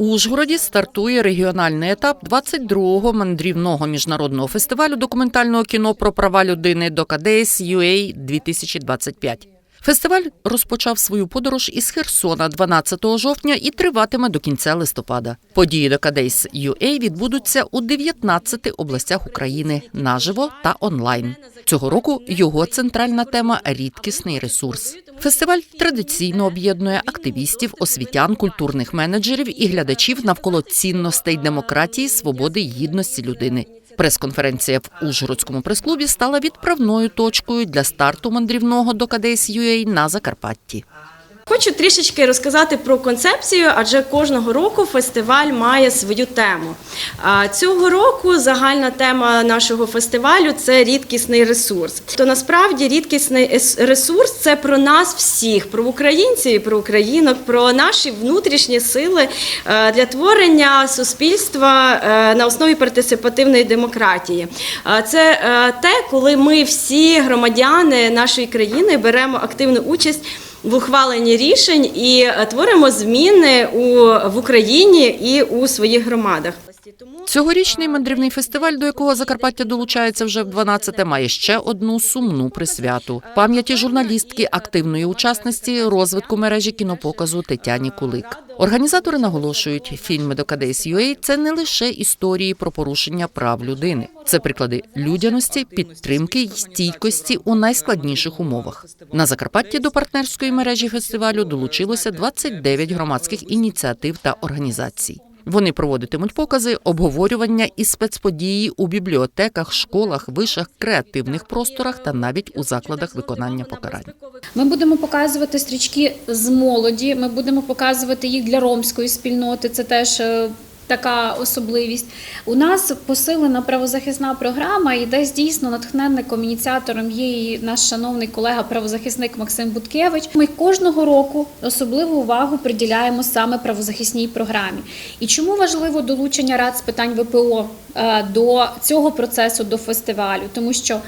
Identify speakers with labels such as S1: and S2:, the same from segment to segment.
S1: Ужгороді стартує регіональний етап 22-го мандрівного міжнародного фестивалю документального кіно про права людини Докадес UA 2025. Фестиваль розпочав свою подорож із Херсона 12 жовтня і триватиме до кінця листопада. Події Докадейс UA відбудуться у 19 областях України наживо та онлайн. Цього року його центральна тема рідкісний ресурс. Фестиваль традиційно об'єднує активістів, освітян, культурних менеджерів і глядачів навколо цінностей демократії, свободи й гідності людини. Прес-конференція в Ужгородському прес-клубі стала відправною точкою для старту мандрівного до КДС UA на Закарпатті.
S2: Хочу трішечки розказати про концепцію, адже кожного року фестиваль має свою тему. Цього року загальна тема нашого фестивалю це рідкісний ресурс. То насправді рідкісний ресурс це про нас всіх, про українців, про українок, про наші внутрішні сили е, для творення суспільства е, на основі партисипативної демократії. Це е, те, коли ми всі громадяни нашої країни беремо активну участь в ухваленні рішень і е, творимо зміни у, в Україні і у своїх громадах.
S1: Цьогорічний мандрівний фестиваль, до якого Закарпаття долучається вже в 12-те, має ще одну сумну присвяту пам'яті журналістки, активної учасниці розвитку мережі кінопоказу Тетяні Кулик. Організатори наголошують, фільми до UA – це не лише історії про порушення прав людини, це приклади людяності, підтримки й стійкості у найскладніших умовах. На Закарпатті до партнерської мережі фестивалю долучилося 29 громадських ініціатив та організацій. Вони проводитимуть покази, обговорювання і спецподії у бібліотеках, школах, вишах, креативних просторах та навіть у закладах виконання покарань.
S3: Ми будемо показувати стрічки з молоді. Ми будемо показувати їх для ромської спільноти. Це теж е, така особливість. У нас посилена правозахисна програма, і десь дійсно натхненником, ініціатором є і наш шановний колега, правозахисник Максим Буткевич. Ми кожного року особливу увагу приділяємо саме правозахисній програмі. І чому важливо долучення рад з питань ВПО е, до цього процесу, до фестивалю? Тому що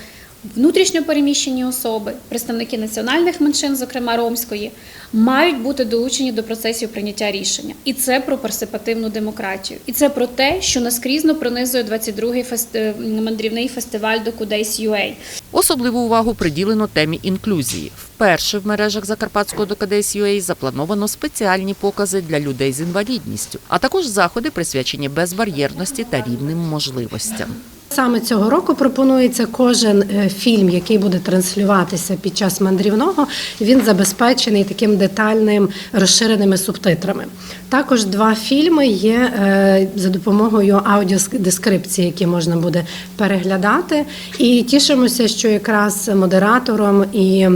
S3: Внутрішньо переміщені особи, представники національних меншин, зокрема ромської, мають бути долучені до процесів прийняття рішення. І це про парсипативну демократію. І це про те, що наскрізно пронизує 22-й фести... мандрівний фестиваль до Кудейс UA.
S1: Особливу увагу приділено темі інклюзії. Вперше в мережах Закарпатського Докадейс UA заплановано спеціальні покази для людей з інвалідністю, а також заходи присвячені безбар'єрності та рівним можливостям.
S4: Саме цього року пропонується кожен е, фільм, який буде транслюватися під час мандрівного. Він забезпечений таким детальним розширеними субтитрами. Також два фільми є е, за допомогою аудіодескрипції, які можна буде переглядати. І тішимося, що якраз модератором і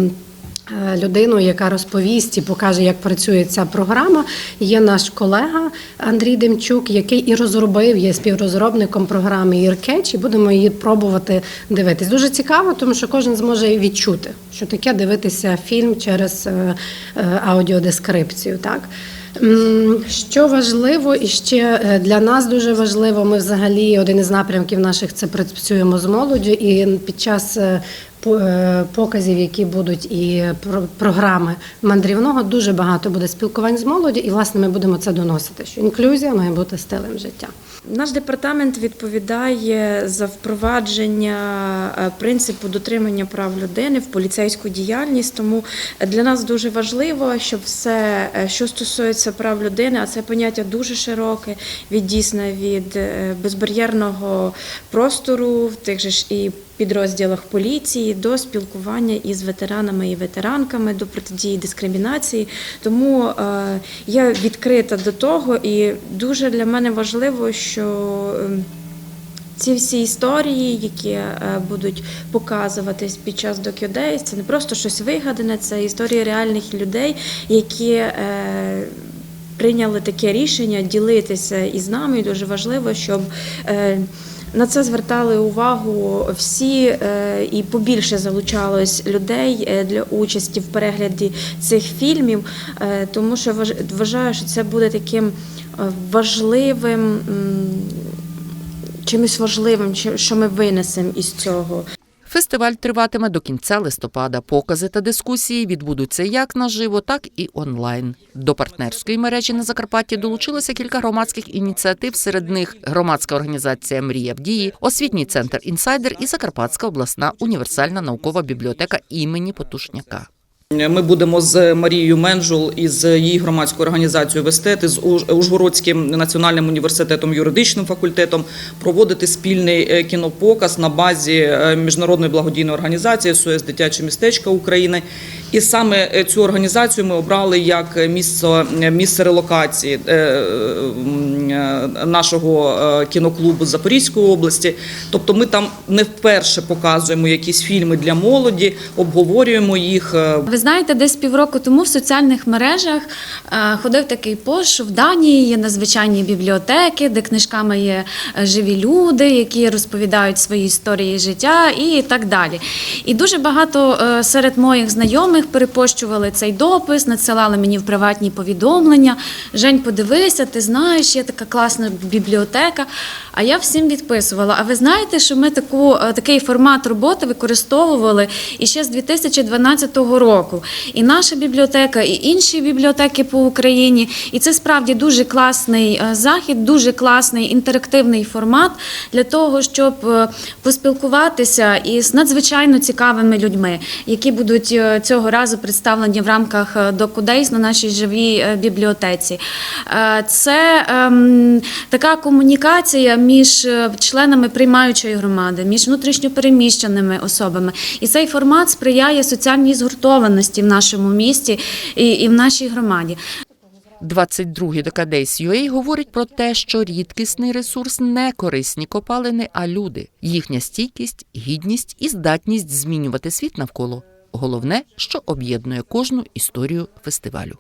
S4: Е, Людиною, яка розповість і покаже, як працює ця програма, є наш колега Андрій Демчук, який і розробив, є співрозробником програми Іркеч, і будемо її пробувати дивитись. Дуже цікаво, тому що кожен зможе відчути, що таке дивитися фільм через е, е, аудіодескрипцію. Так. Що важливо і ще для нас дуже важливо, ми взагалі один із напрямків наших це працюємо з молоддю, і під час показів, які будуть і про- програми мандрівного, дуже багато буде спілкувань з молоддю, і власне ми будемо це доносити. Що інклюзія має бути стилем життя.
S2: Наш департамент відповідає за впровадження е, принципу дотримання прав людини в поліцейську діяльність. Тому для нас дуже важливо, щоб все, е, що стосується прав людини, а це поняття дуже широке, від дійсно від е, безбар'єрного простору, в тих же ж і підрозділах поліції до спілкування із ветеранами і ветеранками, до протидії дискримінації. Тому е, я відкрита до того, і дуже для мене важливо, що ем, ці всі історії, які е, будуть показуватись під час DocuDays, це не просто щось вигадане, це історії реальних людей, які е, прийняли таке рішення ділитися із нами. І дуже важливо, щоб на це звертали увагу всі е, і побільше залучалось людей е, для участі в перегляді цих фільмів, е, тому що вваж- вважаю, що це буде таким важливим. Чимось важливим, що ми винесемо із цього.
S1: Фестиваль триватиме до кінця листопада. Покази та дискусії відбудуться як наживо, так і онлайн. До партнерської мережі на Закарпатті долучилося кілька громадських ініціатив. Серед них громадська організація Мрія в дії, освітній центр інсайдер і Закарпатська обласна універсальна наукова бібліотека імені Потушняка.
S5: Ми будемо з Марією Менжул і з її громадською організацією Вестети з Уж- Ужгородським національним університетом, юридичним факультетом проводити спільний е, кінопоказ на базі е, міжнародної благодійної організації СОС Дитяче містечко України. І саме е, цю організацію ми обрали як місце, місце релокації е, е, нашого е, кіноклубу Запорізької області. Тобто, ми там не вперше показуємо якісь фільми для молоді, обговорюємо їх. е,
S3: Ви знаєте, десь півроку тому в соціальних мережах е, ходив такий що в Данії є надзвичайні бібліотеки, де книжками є е, живі люди, які розповідають свої історії життя і так далі. І дуже багато е, серед моїх знайомих перепощували цей допис, надсилали мені в приватні повідомлення. Жень, подивися, ти знаєш, є така класна бібліотека. А я всім відписувала. А ви знаєте, що ми таку, е, такий формат роботи використовували і ще з 2012 року. І наша бібліотека, і інші бібліотеки по Україні. І це справді дуже класний е, захід, дуже класний інтерактивний формат для того, щоб е, поспілкуватися із надзвичайно цікавими людьми, які будуть е, цього разу представлені в рамках е, DocuDays на нашій живій е, бібліотеці. Е, Це ем, така комунікація між членами приймаючої громади, між внутрішньопереміщеними особами. І цей формат сприяє соціальній згуртованості в нашому місті і, і в нашій громаді.
S1: 22-й Декадейс UA говорить про те, що рідкісний ресурс не корисні копалини, а люди, їхня стійкість, гідність і здатність змінювати світ навколо. Головне, що об'єднує кожну історію фестивалю.